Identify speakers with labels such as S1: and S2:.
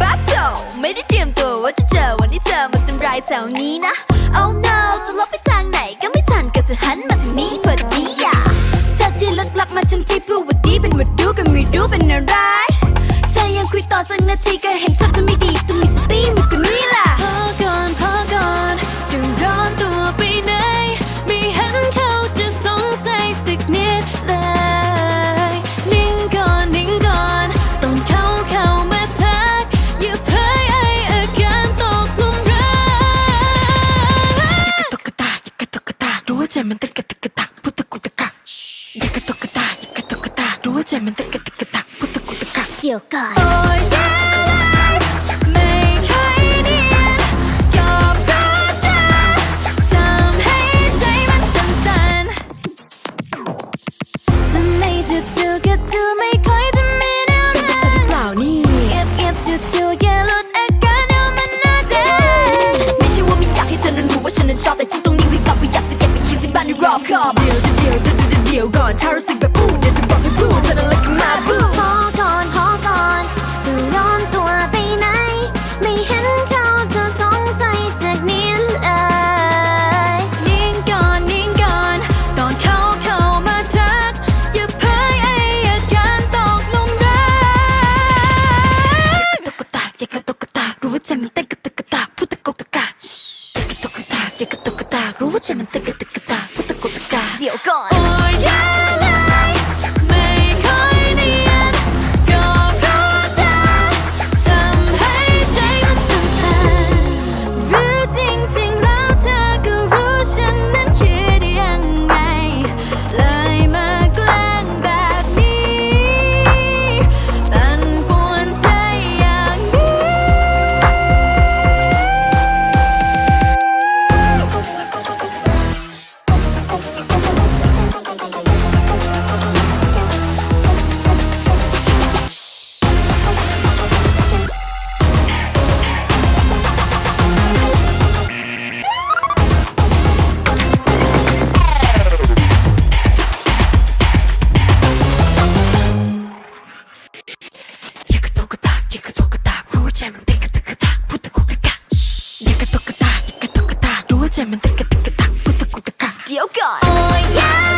S1: บ้าโจไม่ได้เตรียมตัวว่าจะเจอวันที่เธอมาทำร้ายแถวนี้นะ Oh no จะลบไปทาง มันเต้นก
S2: ระตุกกระ
S3: ตักพุทธกุตะกักอยากกระตุกกระตากอยากกระตุกกระตากรู้ว่าใจมันเต้นกระตุกกระตักพุทธกุตะกัก
S1: เกี่ยวก่อน
S2: โอ้ยไม่ค่อยเนียนก็เพราะเธอทำให้ใจมันสั่นๆทำไมจู่ๆก็ดูไม่ค่อยจะมีแนวทาง
S3: เปล่านี่
S2: เงียบเงียบๆจู่ๆอย่าหลุดอาการเดี๋ยวมันน่าเด่น
S1: ไม่ใช่ว่าไม่อยากให้เธอนั้นรู้ว่าฉันนั้นชอบแต่ที่ตรงนี้รีบกลับไปอยากจะ อบคอบเดี๋ยวเดี๋ยวเดี๋ยวเดี๋ยวเดี๋ยวก่อนถ้ารู้สึกแบบอู้เดี๋ยวจะบอกให้รู้เธอนั้นเลิกมาบู
S2: พอก่อนพอก่อนจะร้อนตัวไปไหน ไม่เห็นเขาจะสงสัยสักนิดเลยนิ่งก่อนนิ่งก่อนตอนเขาเข้ามาทัก อย่าเผยไออาการตกหลุมรัก
S3: ตุ๊กตาอยากกระตุกกระตากรู้ว่าใจมันเต้นกระตุกกระตากพุทธกุตะกักอยากกระตุกกระตากอยากกระตุกกระตากรู้ว่าใจมันเต้นกระตุกกระตากพุทธกุตะ it, Jim, take it, take it, put the cookie cat. You can talk it, you can talk it, do it, take it, take it, put Oh, yeah.